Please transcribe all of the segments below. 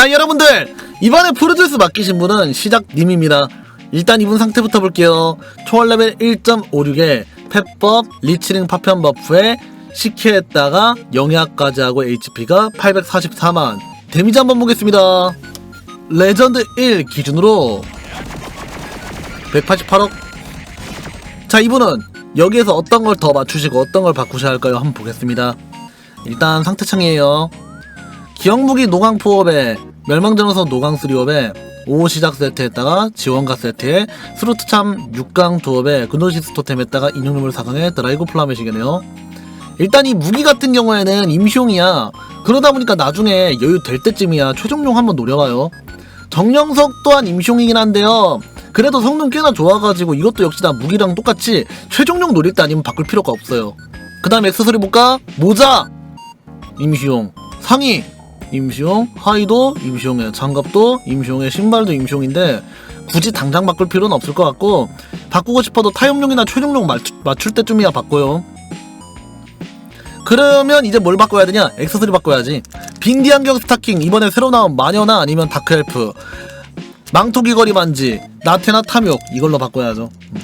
자 여러분들 이번에 프로듀스 맡기신 분은 시작님입니다. 일단 이분 상태부터 볼게요. 초월 레벨 1.56에 펫법 리치링 파편 버프에 식혜에다가 영약까지 하고 HP가 844만. 데미지 한번 보겠습니다. 레전드 1 기준으로 188억. 자 이분은 여기에서 어떤 걸 더 맞추시고 어떤 걸 바꾸셔야 할까요? 한번 보겠습니다. 일단 상태창이에요. 기억무기 노강 포업에 멸망전에서 노강 3업에 5 시작 세트에다가 지원가 세트에 스루트참 6강 두업에 근도시스 토템에다가 인용률 4강에 드라이고 플라메시겠네요. 일단 이 무기 같은 경우에는 임시용이야. 그러다 보니까 나중에 여유 될 때쯤이야. 최종용 한번 노려봐요. 정령석 또한 임시용이긴 한데요. 그래도 성능 꽤나 좋아가지고 이것도 역시 나 무기랑 똑같이 최종용 노릴 때 아니면 바꿀 필요가 없어요. 그 다음 액세서리 볼까? 모자! 임시용. 상의 임시용 하의도 임시용에 장갑도 임시용에 신발도 임시용인데 굳이 당장 바꿀 필요는 없을 것 같고 바꾸고 싶어도 타협용이나 최종용 맞출 때쯤이야 바꿔요. 그러면 이제 뭘 바꿔야 되냐? 액세서리 바꿔야지. 빈디 안경 스타킹 이번에 새로 나온 마녀나 아니면 다크엘프. 망토 귀걸이 반지 나테나 탐욕 이걸로 바꿔야죠. 음.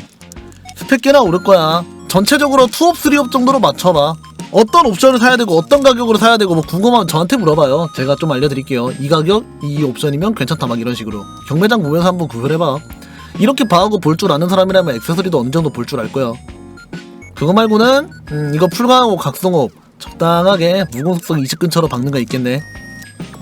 스펙 꽤나 오를 거야. 전체적으로 투업 스리업 정도로 맞춰봐 어떤 옵션을 사야 되고 어떤 가격으로 사야 되고 뭐 궁금하면 저한테 물어봐요. 제가 좀 알려드릴게요. 이 가격 이 옵션이면 괜찮다 막 이런 식으로. 경매장 보면서 한번 구별해봐. 이렇게 봐하고 볼 줄 아는 사람이라면 액세서리도 어느 정도 볼 줄 알 거야 그거 말고는 음, 이거 풀강하고 각성업 적당하게 무공속성 20 근처로 박는 거 있겠네.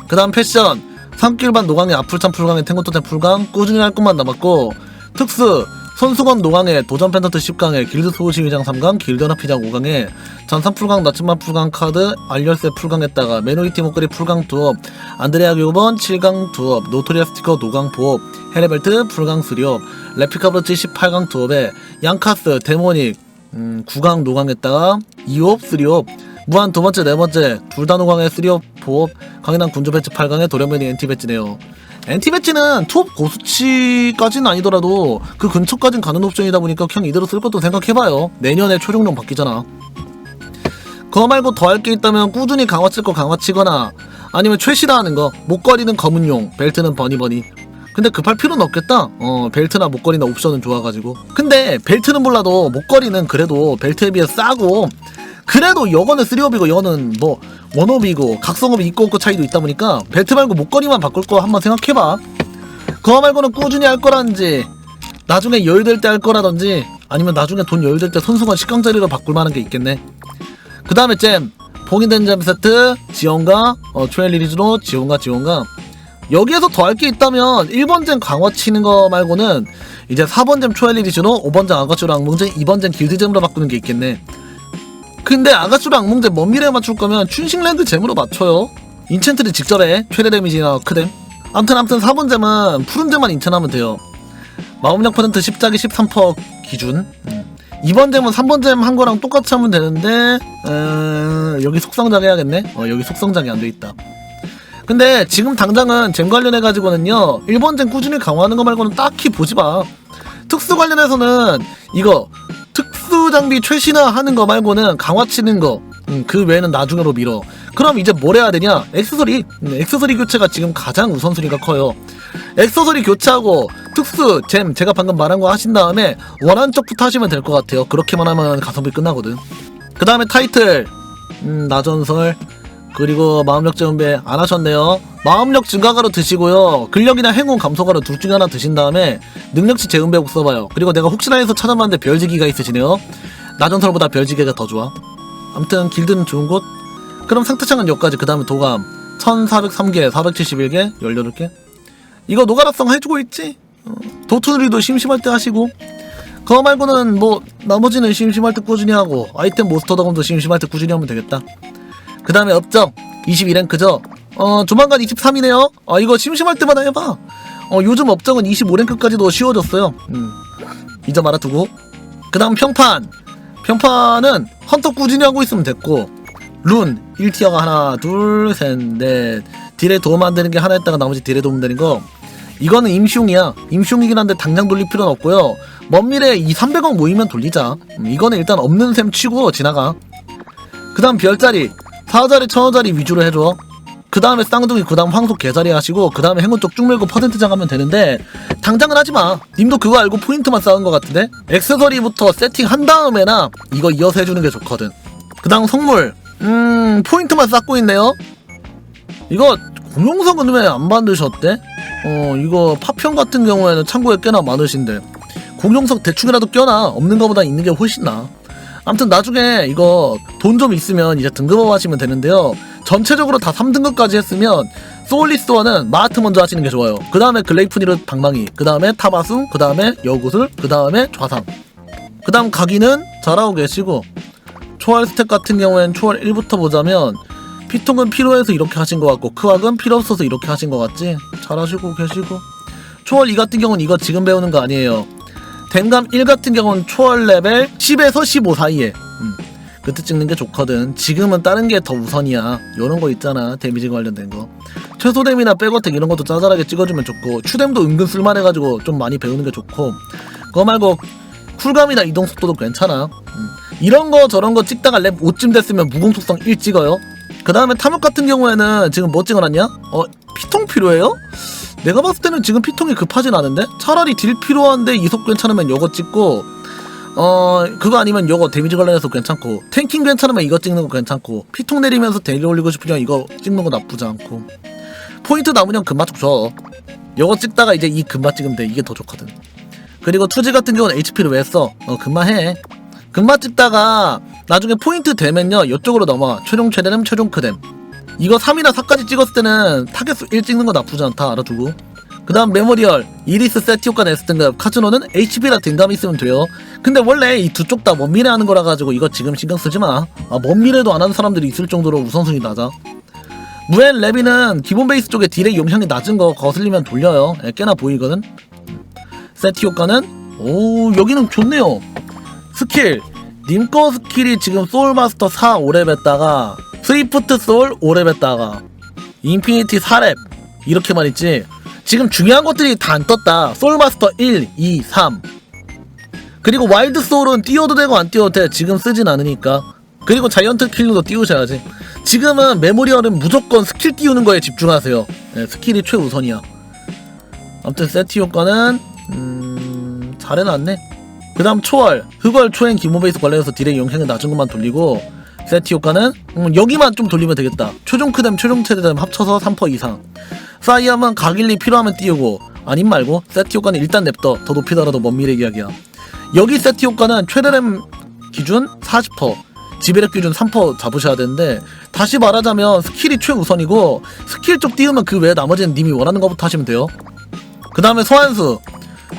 그 다음 패션. 산길반 노강에 아풀참 풀강에 탱고토템 풀강 꾸준히 할 것만 남았고. 특수 손수건 노강에 도전 펜턴트 10강에 길드 소시위장 3강 길드 연합회장 5강에 전산 풀강 나츠마 풀강 카드 알열쇠 풀강에다가 메노리티 목걸이 풀강 두업 안드레아 교번 7강 두업 노토리아 스티커 노강 보업 헤레벨트 풀강 수리업 레피카 브러치 18강 두업에 양카스 데모닉 음, 9강 노강에다가 2업 3업 무한 두 번째 네 번째 둘 다 노강에 3업 보업 강인한 군주 배치 8강에 도련변이 엔티 배치네요 엔티 배치는 투업 고수치까지는 아니더라도 그 근처까진 가는 옵션이다 보니까 그냥 이대로 쓸 것도 생각해봐요. 내년에 최종령 바뀌잖아. 그거 말고 더 할 게 있다면 꾸준히 강화 칠 거 강화 치거나 아니면 최시라하는 거 목걸이는 검은용 벨트는 버니버니. 근데 급할 필요는 없겠다. 어 벨트나 목걸이나 옵션은 좋아가지고. 근데 벨트는 몰라도 목걸이는 그래도 벨트에 비해 싸고 그래도 여거는 쓰리업이고 여거는 뭐 원업이고 각성업이 있고 없고 차이도 있다 보니까 벨트 말고 목걸이만 바꿀 거 한번 생각해봐. 그거 말고는 꾸준히 할 거라든지 나중에 여유될 때 할 거라든지 아니면 나중에 돈 여유될 때 손수건 식강자리로 바꿀 만한 게 있겠네. 그 다음에 잼 봉인된 잼 세트 지원가 어, 트레일 리리즈로 지원가 지원가. 여기에서 더 할 게 있다면 1번 잼 강화 치는 거 말고는 이제 4번 잼 초엘 리리즈로 5번 잼 아가추로 악몽잼 2번 잼 길드잼으로 바꾸는 게 있겠네 근데 아가추로 악몽잼 먼 미래에 맞출 거면 춘식랜드 잼으로 맞춰요. 인챈트를 직접해 최대 데미지나 크뎀. 암튼 암튼 4번 잼은 푸른 잼만 인챈하면 돼요. 마법력 퍼센트 10짜기 13% 기준. 음. 2번 잼은 3번 잼 한 거랑 똑같이 하면 되는데 어, 여기 속성작 해야겠네? 어, 여기 속성작이 안 돼 있다. 근데 지금 당장은 잼 관련해 가지고는요 1번 잼 꾸준히 강화하는 거 말고는 딱히 보지 마. 특수 관련해서는 이거 특수 장비 최신화 하는 거 말고는 강화 치는 거, 음, 그 외에는 나중으로 미뤄. 그럼 이제 뭘 해야 되냐? 액세서리. 음, 액세서리 교체가 지금 가장 우선순위가 커요. 액세서리 교체하고 특수, 잼, 제가 방금 말한 거 하신 다음에 원한 쪽부터 하시면 될 것 같아요. 그렇게만 하면 가성비 끝나거든. 그 다음에 타이틀, 음, 나전설, 그리고 마음력 재운배 안 하셨네요. 마음력 증가가로 드시고요. 근력이나 행운 감소가로 둘 중에 하나 드신 다음에 능력치 재운배국 써봐요. 그리고 내가 혹시나 해서 찾아봤는데 별지기가 있으시네요. 나전설보다 별지기가 더 좋아. 아무튼 길드는 좋은 곳. 그럼 상태창은 여기까지 그 다음에 도감 1403개 471개 18개 이거 노가라성 해주고 있지? 어, 도투누리도 심심할 때 하시고 그거 말고는 뭐 나머지는 심심할 때 꾸준히 하고 아이템 모스터 더금도 심심할 때 꾸준히 하면 되겠다 그 다음에 업적 22랭크죠 어 조만간 23이네요. 아 이거 심심할 때마다 해봐. 어 요즘 업적은 25랭크까지도 쉬워졌어요. 음. 이 점 알아두고. 그 다음 평판. 평판은 헌터 꾸준히 하고 있으면 됐고 룬 1티어가 하나 둘셋넷. 딜에 도움 안 되는 게 하나 있다가 나머지 딜에 도움 되는 거. 이거는 임시용이야. 임시용이긴 한데 당장 돌릴 필요는 없고요. 먼 미래에 2, 300원 모이면 돌리자. 음, 이거는 일단 없는 셈 치고 지나가. 그 다음 별자리. 4원짜리 1000원짜리 위주로 해줘 그 다음에 쌍둥이 그 다음 황소 개자리 하시고 그 다음에 행운 쪽 쭉 밀고 퍼센트장 하면 되는데 당장은 하지마. 님도 그거 알고 포인트만 쌓은 것 같은데? 액세서리부터 세팅한 다음에나 이거 이어서 해주는 게 좋거든. 그 다음 선물. 음 포인트만 쌓고 있네요. 이거 공룡석은 왜 안 만드셨대? 어 이거 파편 같은 경우에는 창고에 꽤나 많으신데. 공룡석 대충이라도 껴놔. 없는 것보다 있는 게 훨씬 나아. 아무튼 나중에 이거 돈 좀 있으면 이제 등급업 하시면 되는데요 전체적으로 다 3등급까지 했으면 소울리스원은 마하트 먼저 하시는 게 좋아요. 그 다음에 글레이프니르 방망이 그 다음에 타바숭 그 다음에 여구슬 그 다음에 좌상 그 다음 가기는 잘하고 계시고 초월 스택 같은 경우엔 초월 1부터 보자면 피통은 필요해서 이렇게 하신 것 같고 크왁은 필요 없어서 이렇게 하신 것 같지? 잘하시고 계시고. 초월 2 같은 경우는 이거 지금 배우는 거 아니에요. 댕감 1 같은 경우는 초월 레벨 10에서 15 사이에. 음, 그때 찍는 게 좋거든. 지금은 다른 게 더 우선이야. 요런 거 있잖아. 데미지 관련된 거. 최소댐이나 백어택 이런 것도 짜잘하게 찍어주면 좋고 추댐도 은근 쓸만해가지고 좀 많이 배우는 게 좋고. 그거 말고 쿨감이나 이동 속도도 괜찮아. 음, 이런 거 저런 거 찍다가 랩 5쯤 됐으면 무공 속성 1 찍어요. 그 다음에 탐욕 같은 경우에는 지금 뭐 찍어놨냐? 어 피통 필요해요? 내가 봤을 때는 지금 피통이 급하진 않은데? 차라리 딜 필요한데 이속 괜찮으면 요거 찍고 어 그거 아니면 요거 데미지 관련해서 괜찮고 탱킹 괜찮으면 이거 찍는 거 괜찮고 피통 내리면서 데일 올리고 싶으면 이거 찍는 거 나쁘지 않고. 포인트 남으면 금마 쪽 줘. 요거 찍다가 이제 이 금마 찍으면 돼. 이게 더 좋거든. 그리고 투지 같은 경우는 HP를 왜 써? 어 금마 해. 금마 찍다가 나중에 포인트 되면요. 이쪽으로 넘어가 최종 최대는 최종 크뎀. 이거 3이나 4까지 찍었을 때는 타겟수 1 찍는 거 나쁘지 않다. 알아두고 그 다음 메모리얼 이리스 세티오카 S등급 카츠노는 HP랑 댕감 있으면 돼요. 근데 원래 이 두 쪽 다 먼 미래 하는 거라 가지고 이거 지금 신경 쓰지 마. 아, 먼 미래도 안 하는 사람들이 있을 정도로 우선순위 낮아 무엔 레비는 기본 베이스 쪽에 딜의 용량이 낮은 거 거슬리면 돌려요. 예, 꽤나 보이거든. 세티 효과는 오 여기는 좋네요. 스킬. 님거 스킬이 지금 소울마스터 4 5렙 했다가 스위프트 소울 5렙 했다가 인피니티 4렙. 이렇게만 있지 지금 중요한 것들이 다 안 떴다. 소울마스터 1, 2, 3 그리고 와일드 소울은 띄워도 되고 안 띄워도 돼. 지금 쓰진 않으니까. 그리고 자이언트 킬링도 띄우셔야지. 지금은 메모리얼은 무조건 스킬 띄우는 거에 집중하세요. 네, 스킬이 최우선이야. 아무튼 세티 효과는 음... 잘 해놨네. 그 다음 초월. 흑월 초행 기본 베이스 관련해서 딜의 영향을 낮은 것만 돌리고 세티 효과는 음, 여기만 좀 돌리면 되겠다. 최종 크뎀 최종 최대뎀 합쳐서 3% 이상. 사이암은 각일리 필요하면 띄우고 아님 말고 세티 효과는 일단 냅둬. 더 높이더라도 먼 미래 이야기야. 여기 세티 효과는 최대뎀 기준 40% 지배력 기준 3% 잡으셔야 되는데 다시 말하자면 스킬이 최우선이고 스킬 쪽 띄우면 그 외에 나머지는 님이 원하는 것부터 하시면 돼요. 그 다음에 소환수.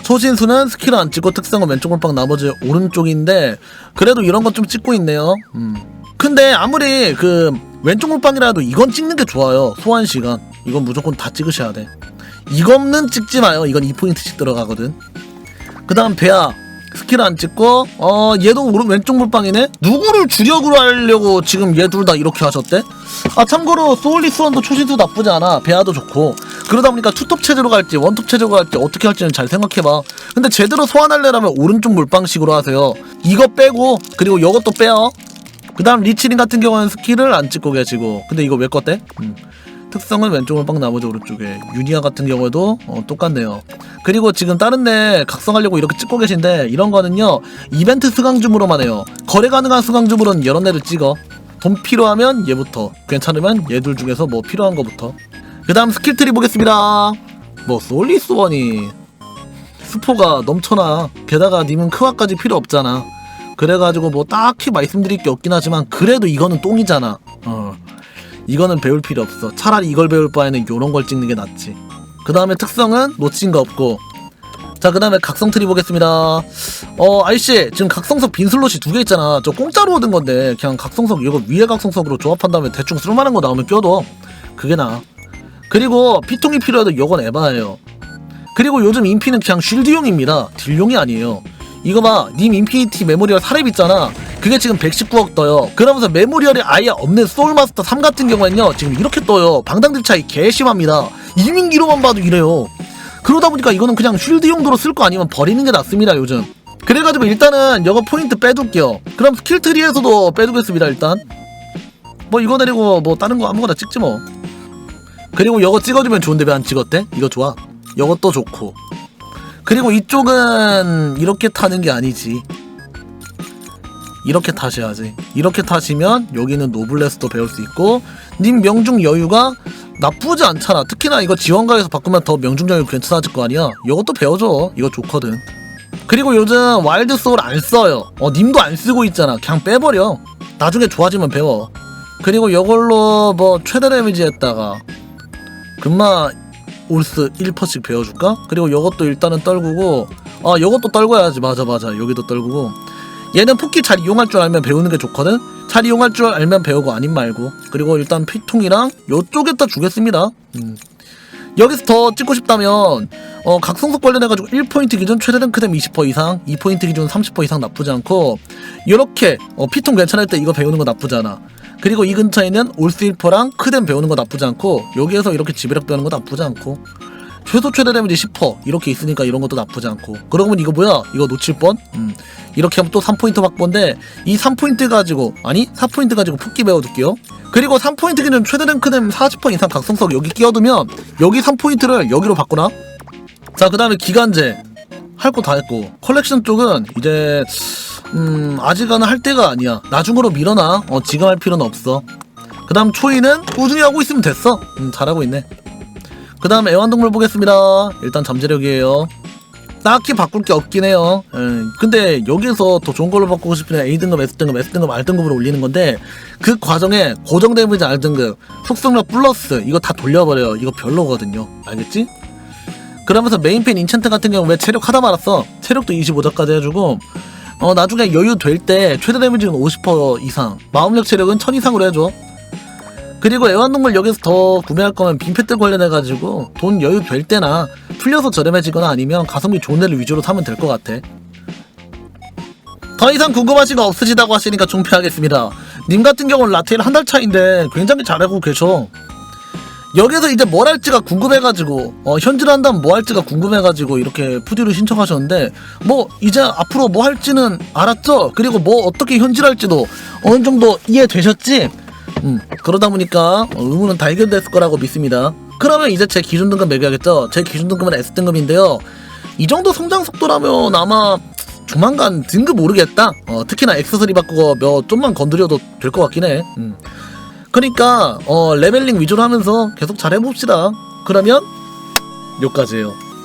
소신수는 스킬을 안 찍고 특성은 왼쪽 몰빵 나머지 오른쪽인데 그래도 이런 건 좀 찍고 있네요. 음. 근데 아무리 그 왼쪽 몰빵이라도 이건 찍는 게 좋아요 소환 시간. 이건 무조건 다 찍으셔야 돼. 이거는 찍지 마요. 이건 2포인트씩 들어가거든. 그 다음 배아 스킬 안 찍고 어 얘도 오른 왼쪽 몰빵이네? 누구를 주력으로 하려고 지금 얘 둘 다 이렇게 하셨대? 아 참고로 소울리스원도 초신수 나쁘지 않아. 배아도 좋고. 그러다 보니까 투톱 체제로 갈지 원톱 체제로 갈지 어떻게 할지는 잘 생각해봐. 근데 제대로 소환하려면 오른쪽 몰빵식으로 하세요. 이거 빼고 그리고 이것도 빼요 그 다음 리치링 같은 경우는 스킬을 안 찍고 계시고. 근데 이거 왜 껐대? 음. 특성은 왼쪽 몰빵 나머지 오른쪽에. 유니아 같은 경우에도 어, 똑같네요. 그리고 지금 다른 데 각성하려고 이렇게 찍고 계신데 이런 거는요 이벤트 수강줌으로만 해요. 거래 가능한 수강줌으로는 여러 애를 찍어. 돈 필요하면 얘부터 괜찮으면 얘들 중에서 뭐 필요한 거부터. 그 다음 스킬트리 보겠습니다. 뭐 솔리스원이 스포가 넘쳐나. 게다가 님은 크와까지 필요 없잖아 그래가지고 뭐 딱히 말씀드릴 게 없긴 하지만 그래도 이거는 똥이잖아. 어. 이거는 배울 필요 없어. 차라리 이걸 배울 바에는 요런 걸 찍는 게 낫지. 그 다음에 특성은 놓친 거 없고. 자 그 다음에 각성 트리 보겠습니다. 어 아이씨 지금 각성석 빈 슬롯이 두 개 있잖아. 저 공짜로 얻은 건데 그냥 각성석 이거 위에 각성석으로 조합한 다음에 대충 쓸만한 거 나오면 껴둬. 그게 나아. 그리고 피통이 필요해도 이건 에바예요. 그리고 요즘 인피는 그냥 쉴드용입니다. 딜용이 아니에요 이거 봐, 님 인피니티 메모리얼 4렙 있잖아. 그게 지금 119억 떠요. 그러면서 메모리얼이 아예 없는 소울마스터 3 같은 경우엔요, 지금 이렇게 떠요. 방당들 차이 개심합니다. 이민기로만 봐도 이래요. 그러다 보니까 이거는 그냥 쉴드 용도로 쓸 거 아니면 버리는 게 낫습니다, 요즘. 그래가지고 일단은 이거 포인트 빼둘게요. 그럼 스킬 트리에서도 빼두겠습니다, 일단. 뭐 이거 내리고 뭐 다른 거 아무거나 찍지 뭐. 그리고 이거 찍어주면 좋은데 왜 안 찍었대? 이거 좋아 이것도 좋고 그리고 이쪽은 이렇게 타는 게 아니지. 이렇게 타셔야지. 이렇게 타시면 여기는 노블레스도 배울 수 있고 님 명중 여유가 나쁘지 않잖아. 특히나 이거 지원가에서 바꾸면 더 명중 여유 괜찮아질 거 아니야. 이것도 배워줘. 이거 좋거든. 그리고 요즘 와일드 소울 안 써요. 어 님도 안 쓰고 있잖아. 그냥 빼버려. 나중에 좋아지면 배워. 그리고 이걸로 뭐 최대 데미지 했다가 금마 올스 1퍼씩 배워줄까? 그리고 이것도 일단은 떨구고 아 이것도 떨궈야지. 맞아 맞아. 여기도 떨구고. 얘는 폭기 잘 이용할 줄 알면 배우는 게 좋거든? 잘 이용할 줄 알면 배우고 아님 말고. 그리고 일단 피통이랑 요쪽에다 주겠습니다. 음. 여기서 더 찍고 싶다면 어, 각성속 관련해가지고 1포인트 기준 최대 랭크댐 20% 이상 2포인트 기준 30% 이상 나쁘지 않고 요렇게 어, 피통 괜찮을 때 이거 배우는 거 나쁘지 않아 그리고 이 근처에는 올스 1%랑 크댐 배우는 거 나쁘지 않고 여기에서 이렇게 지배력 배우는 거 나쁘지 않고 최소 최대 데미지 10% 이렇게 있으니까 이런 것도 나쁘지 않고 그러고 보면 이거 뭐야? 이거 놓칠 뻔? 음. 이렇게 하면 또 3포인트 확보인데 이 3포인트 가지고 아니 4포인트 가지고 폭기 배워둘게요. 그리고 3포인트 기준 최대 랭크댐 40% 이상 각성석 여기 끼워두면 여기 3포인트를 여기로 바꾸나? 자 그 다음에 기간제 할 거 다 했고 컬렉션 쪽은 이제 음 아직은 할 때가 아니야. 나중으로 밀어놔. 어 지금 할 필요는 없어. 그 다음 초이는 꾸준히 하고 있으면 됐어. 음 잘하고 있네. 그 다음 애완동물 보겠습니다. 일단 잠재력이에요. 딱히 바꿀 게 없긴 해요. 음, 근데 여기서 더 좋은 걸로 바꾸고 싶으면 A등급, S등급, S등급, R등급으로 올리는 건데 그 과정에 고정 데미지 R등급, 속성력 플러스 이거 다 돌려버려요. 이거 별로거든요. 알겠지? 그러면서 메인펜 인챈트 같은 경우 왜 체력 하다 말았어? 체력도 25점까지 해주고 어 나중에 여유 될 때 최대 데미지는 50% 이상 마음력 체력은 1000 이상으로 해줘. 그리고 애완동물 여기서 더 구매할 거면 빈패들 관련해가지고 돈 여유 될 때나 풀려서 저렴해지거나 아니면 가성비 좋은 데를 위주로 사면 될 것 같아. 더 이상 궁금하신 거 없으시다고 하시니까 종패하겠습니다. 님 같은 경우는 라테일 한 달 차인데 굉장히 잘하고 계셔 여기서 이제 뭘 할지가 궁금해가지고 어, 현질 한다면 뭐 할지가 궁금해가지고 이렇게 푸디를 신청하셨는데 뭐 이제 앞으로 뭐 할지는 알았죠? 그리고 뭐 어떻게 현질할지도 어느 정도 이해되셨지? 음 그러다 보니까 어, 의문은 다 해결됐을 거라고 믿습니다. 그러면 이제 제 기준 등급 매겨야겠죠? 제 기준 등급은 S 등급인데요. 이 정도 성장 속도라면 아마 조만간 등급 오르겠다. 어, 특히나 X3 바꾸고 몇 좀만 건드려도 될 것 같긴 해. 음. 그러니까 어, 레벨링 위주로 하면서 계속 잘 해봅시다. 그러면 여기까지예요.